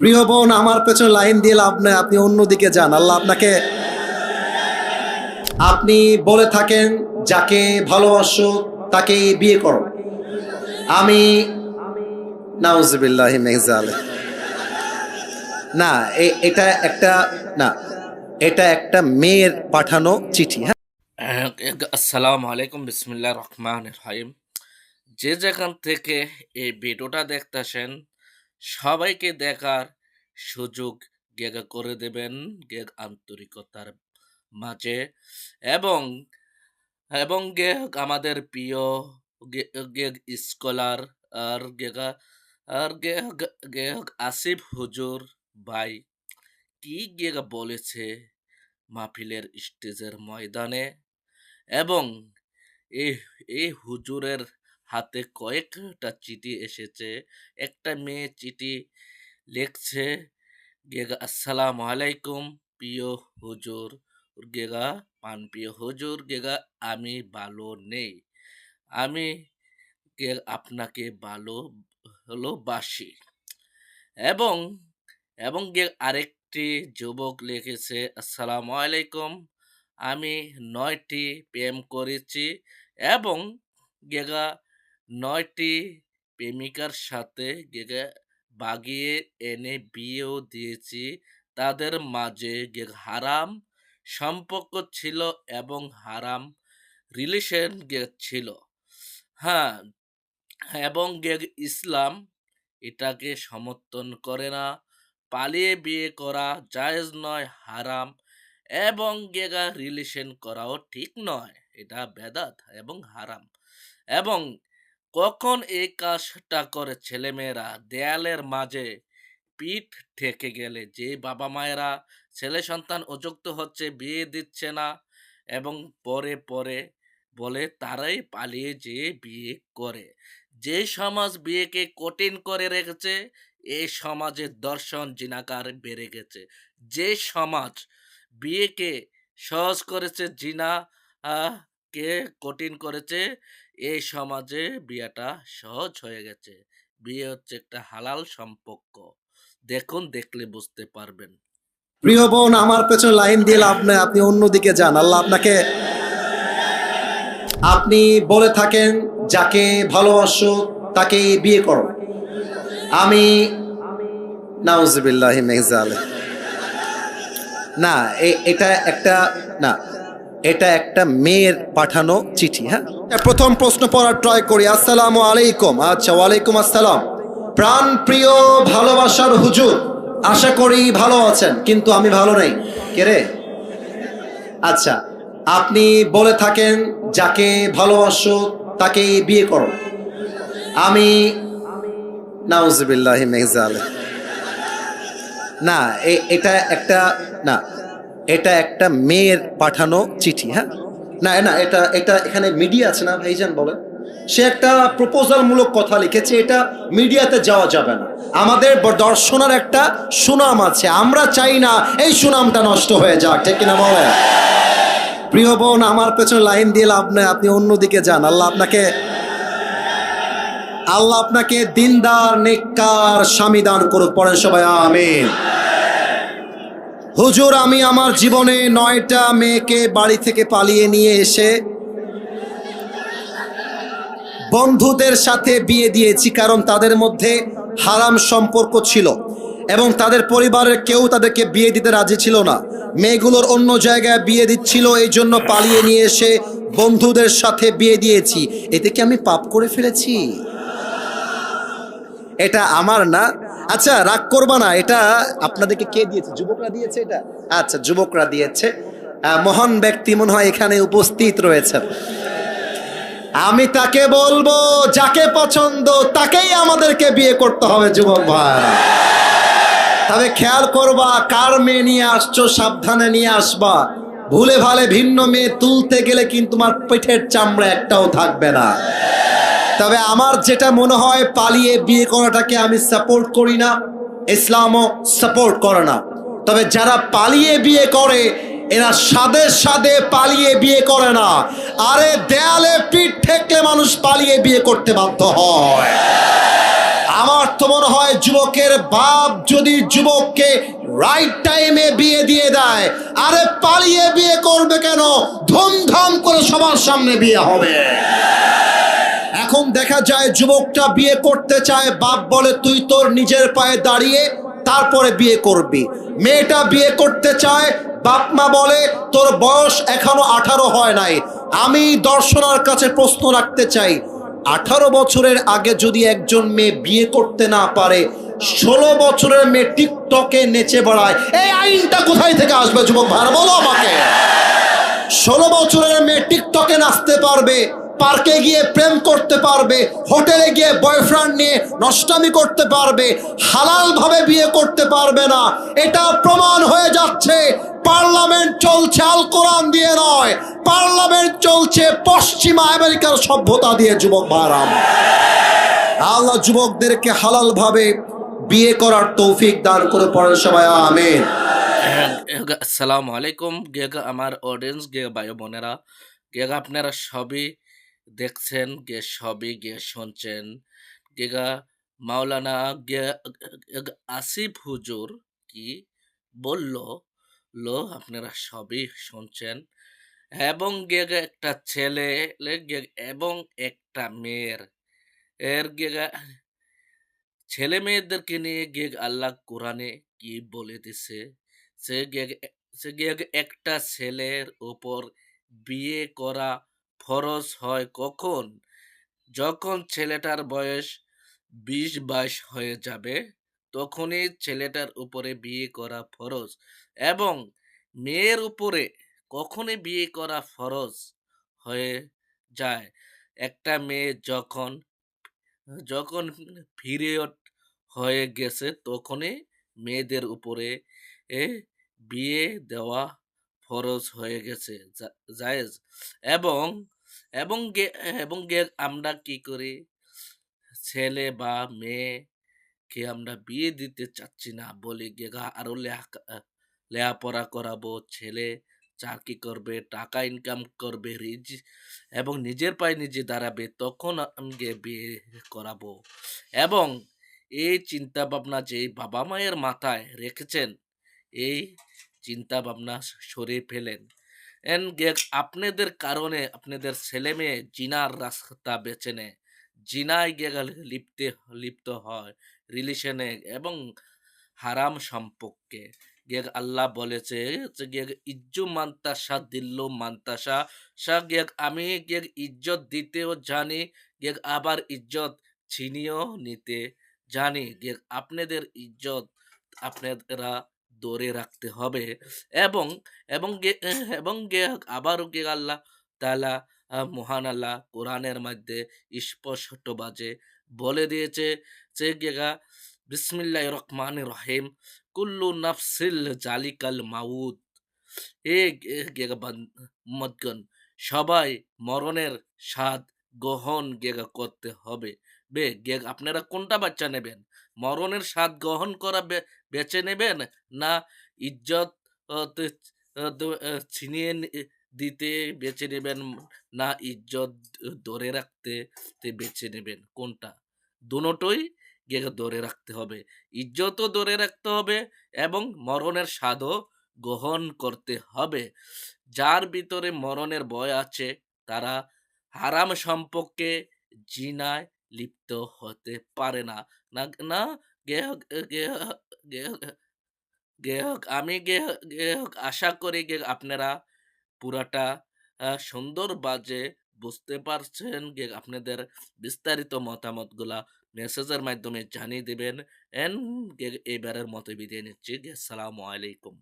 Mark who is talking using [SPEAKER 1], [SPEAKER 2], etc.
[SPEAKER 1] প্রিয় বোন, আমার পেছনে লাইন দিয়ে লাভ নেই, আপনি অন্যদিকে যান। আল্লাহ আপনাকে, আপনি বলে থাকেন, যাকে ভালোবাসো তাকে বিয়ে করো। আমি, নাউজুবিল্লাহি মেহজালে না এটা একটা, না, এটা একটা মেয়ের পাঠানো চিঠি হ্যাঁ?
[SPEAKER 2] আসসালামু আলাইকুম বিসমিল্লাহ রহমান রহিম। যে যেখান থেকে এই ভিডিওটা দেখতেছেন সবাইকে দেখার সুযোগ গেগা করে দেবেন গেগ আন্তরিকতার মাঝে এবং এবং গেগ আমাদের প্রিয় গেগ স্কলার আর গেগা, আর গেগ গেগ আসিফ হুজুর ভাই কি গেগা বলেছে মাহফিলের স্টেজের ময়দানে? এবং এই এই হুজুরের হাতে কয়েকটা চিঠি এসেছে। একটা মেয়ে চিঠি লিখছে, গেগা, আসসালামু আলাইকুম, প্রিয় হুজুর গেগা পান প্রিয় হুজুর গেগা, আমি ভালো নেই। আমি আপনাকে ভালো ভালোবাসি। এবং এবং গে, আরেকটি যুবক লিখেছে, আসসালামু আলাইকুম, আমি নয়টি প্রেম করেছি এবং গেগা নয়টি প্রেমিকার সাথে গেগা বাগিয়ে এনে বিয়েও দিয়েছি। তাদের মাঝে হারাম সম্পর্ক ছিল এবং হারাম রিলেশন ছিল। হ্যাঁ এবং ইসলাম এটাকে সমর্থন করে না। পালিয়ে বিয়ে করা জায়েজ নয়, হারাম এবং গেগা রিলেশন করাও ঠিক নয়। এটা বেদাত এবং হারাম এবং কখন এই কাজটা করে ছেলেমেয়েরা? দেয়ালের মাঝে পিঠ ঠেকে গেলে যে বাবা মায়েরা ছেলে সন্তান অযুক্ত হচ্ছে, বিয়ে দিচ্ছে না এবং পরে পরে বলে তারাই পালিয়ে যেয়ে বিয়ে করে। যে সমাজ বিয়েকে কঠিন করে রেখেছে এই সমাজে দর্শন জিনাকার বেড়ে গেছে। যে সমাজ বিয়েকে সহজ করেছে, জিনা কে কঠিন করেছে এই সমাজে বিয়েটা সহজ হয়ে গেছে। বিয়ে হচ্ছে একটা হালাল সম্পর্ক। দেখুন, দেখলে বুঝতে পারবেন।
[SPEAKER 1] প্রিয় বোন, আমার পেছনে লাইন দিয়ে লাভ নেই। আপনি অন্যদিকে যান। আল্লাহ আপনাকে আপনি বলে থাকেন, যাকে ভালোবাসো তাকে বিয়ে করো। আমি নাউজুবিল্লাহি মেহজালে না এটা একটা, না। এটা একটা মেয়ের পাঠানো চিঠি হ্যাঁ? প্রথম প্রশ্ন পড়ার ট্রাই করি। আসসালামু আলাইকুম। আচ্ছা ওয়ালাইকুম আসসালাম। প্রাণ প্রিয় ভালোবাসার হুজুর, আশা করি ভালো আছেন, কিন্তু আমি ভালো নেই। কে রে? আচ্ছা আপনি বলে থাকেন, যাকে ভালোবাসো তাকে বিয়ে করো। আমি নাউজুবিল্লাহি মেহজালে না এটা একটা, না। এটা একটা মেয়ের পাঠানো চিঠি হ্যাঁ? না না, এটা এটা এখানে মিডিয়া আছে না, ভাইজান বলেন। সে একটা প্রপোজাল মূলক কথা লিখেছে, এটা মিডিয়াতে যাওয়া যাবে না। আমাদের দর্শনার একটা সুনাম আছে, আমরা চাই না এই সুনামটা নষ্ট হয়ে যাক, ঠিক কিনা বলেন? প্রিয় বোন, আমার পেছনে লাইন দিয়ে লাভ নেই, আপনি অন্যদিকে যান, আল্লাহ আপনাকে আল্লাহ আপনাকে দিনদার, নেককার স্বামী দান করুক, পড়েন সবাই, আমিন। হুজুর, আমি আমার জীবনে নয়টা মেয়েকে বাড়ি থেকে পালিয়ে নিয়ে এসে বন্ধুদের সাথে বিয়ে দিয়েছি, কারণ তাদের মধ্যে হারাম সম্পর্ক ছিল এবং তাদের পরিবারের কেউ তাদেরকে বিয়ে দিতে রাজি ছিল না। মেয়েগুলোর অন্য জায়গায় বিয়ে দিচ্ছিল, এই জন্য পালিয়ে নিয়ে এসে বন্ধুদের সাথে বিয়ে দিয়েছি। এতে কি আমি পাপ করে ফেলেছি? এটা আমার না আচ্ছা রাগ করবা না, এটা আপনাদেরকে কে দিয়েছে? যুবকরা দিয়েছে এটা? আচ্ছা যুবকরা দিয়েছে। মহান ব্যক্তি মনে হয় এখানে উপস্থিত রয়েছেন। আমি তাকে বলব, যাকে পছন্দ, তাকেই আমাদেরকে বিয়ে করতে হবে, যুবক ভাই। তবে খেয়াল করবা, কার মেয়ে নিয়ে আসছো, সাবধানে নিয়ে আসবা। ভুলে ভালে ভিন্ন মেয়ে তুলতে গেলে কিন্তু তোমার পেটের চামড়া একটাও থাকবে না। তবে আমার যেটা মনে হয়, পালিয়ে বিয়ে করাটাকে আমি সাপোর্ট করি না, ইসলামও সাপোর্ট করে না। তবে যারা পালিয়ে বিয়ে করে, এরা সাদে সাদে পালিয়ে বিয়ে করে না। আরে দেয়ালে পিঠ ঠেকলে মানুষ পালিয়ে বিয়ে করতে বাধ্য হয়। আমার তো মনে হয়, যুবকের বাপ যদি যুবককে রাইট টাইমে বিয়ে দিয়ে দেয়, আরে পালিয়ে বিয়ে করবে কেন? ধুমধাম করে সবার সামনে বিয়ে হবে। এখন দেখা যায় যুবকটা বিয়ে করতে চায়, বাপ বলে, তুই তোর নিজের পায়ে দাঁড়িয়ে তারপরে বিয়ে করবি। মেয়েটা বিয়ে করতে চায়, বাপ মা বলে, তোর বয়স এখনও আঠারো হয় নাই। আমি দর্শনার কাছে প্রশ্ন রাখতে চাই, আঠারো বছরের আগে যদি একজন মেয়ে বিয়ে করতে না পারে, ষোলো বছরের মেয়ে টিকটকে নেচে বেড়ায়, এই আইনটা কোথায় থেকে আসবে যুবক ভাইরা, বলো আমাকে? ষোলো বছরের মেয়ে টিকটকে নাচতে পারবে পার্কে গিয়ে প্রেম করতে পারবে, হোটেলে গিয়ে বয়ফ্রেন্ড নিয়ে নষ্টামি করতে পারবে হালাল ভাবে বিয়ে করতে পারবে না। এটা প্রমাণ হয়ে যাচ্ছে, পার্লামেন্ট চলছে, আল কোরআন দিয়ে নয়, পার্লামেন্ট চলছে পশ্চিমা আমেরিকার সভ্যতা দিয়ে, যুবক ভারাম আল্লাহ যুবকদেরকে হালাল ভাবে বিয়ে করার তৌফিক দান করে পড়েন সবাই আমিন।
[SPEAKER 2] গেগা আসসালামু আলাইকুম। গেগা আমার অডিয়েন্স গে ভাই বোনেরা গেগা আপনারা সবই দেখছেন, গে, সবই গে, শুনছেন। গেগা, মাওলানা আসিফ হুজুর কি বলল? লো, আপনারা সবই শুনছেন। এবং গেগা একটা ছেলে এবং একটা মেয়ের। এর গেগা, ছেলে মেয়েদেরকে নিয়ে গেগ আল্লাহ কোরআনে কি বলে দিছে? সে গেগ সে গেগ একটা ছেলের ওপর বিয়ে করা ফরজ হয় কখন? যখন ছেলেটার বয়স বিশ বাইশ হয়ে যাবে, তখনই ছেলেটার উপরে বিয়ে করা ফরজ এবং মেয়ের উপরে কখনই বিয়ে করা ফরজ হয়ে যায়। একটা মেয়ে যখন যখন পিরিয়ড হয়ে গেছে, তখনই মেয়েদের উপরে বিয়ে দেওয়া ফরজ হয়ে গেছে জায়েজ। এবং এবং এবং আমরা কি করি? ছেলে বা মেয়েকে আমরা বিয়ে দিতে চাচ্ছি না বলি গেগা আরও লেখা লেখাপড়া করাবো। ছেলে চাকরি করবে, টাকা ইনকাম করবে, রিজ, এবং নিজের পায়ে নিজে দাঁড়াবে, তখন আমি গিয়ে বিয়ে করাবো। এবং এই চিন্তা ভাবনা যে বাবা মায়ের মাথায় রেখেছেন, এই চিন্তা ভাবনা সরিয়ে ফেলেন। এন আপনাদের কারণে আপনাদের ছেলে মেয়ে জিনার রাস্তা বেছে নেয়। জিনায় গিয়ে গেলে লিপ্তে, লিপ্ত হয় রিলেশনে এবং হারাম সম্পর্কে। গেগ আল্লাহ বলেছে গিয়ে ইজ্জু মান্তাসা, দিল্লু মান্তাসা। সা গিয়ে আমি গিয়ে ইজ্জত দিতেও জানি। গিয়ে আবার ইজ্জত ছিনিয়েও নিতে জানি। গিয়ে আপনাদের ইজ্জত আপনারা ধরে রাখতে হবে। এবং এবং গে- এবং গে আবারও গে আল্লাহ তালা মহান আল্লাহ কোরআনের মধ্যে স্পষ্ট বাজে বলে দিয়েছে যে গেগা বিসমিল্লাহ রহমান রহিম, কুল্লু নাফসিল জালিকাল মাউদ এ গেগা মদগন সবাই মরণের স্বাদ গ্রহণ গেগা করতে হবে। বে গেগ আপনারা কোনটা বাচ্চা নেবেন? মরণের স্বাদ গ্রহণ করা বেছে নেবেন না ইজ্জত ছিনিয়ে দিতে বেছে নেবেন না ইজ্জত, ধরে রাখতে বেছে নেবেন কোনটা? দুটোই গিয়ে ধরে রাখতে হবে। ইজ্জতও ধরে রাখতে হবে এবং মরণের স্বাদও গ্রহণ করতে হবে। যার ভিতরে মরণের ভয় আছে, তারা হারাম সম্পর্কে জিনায় লিপ্ত হতে পারে না। না না গেহ গেহ গেহ গেহক আমি গেহক আশা করি গে, আপনারা পুরাটা সুন্দর বাজে বুঝতে পারছেন গে, আপনাদের বিস্তারিত মতামতগুলা মেসেজের মাধ্যমে জানিয়ে দেবেন। এন এবারের মতো বিদায় নিচ্ছি গে আসসালামু আলাইকুম।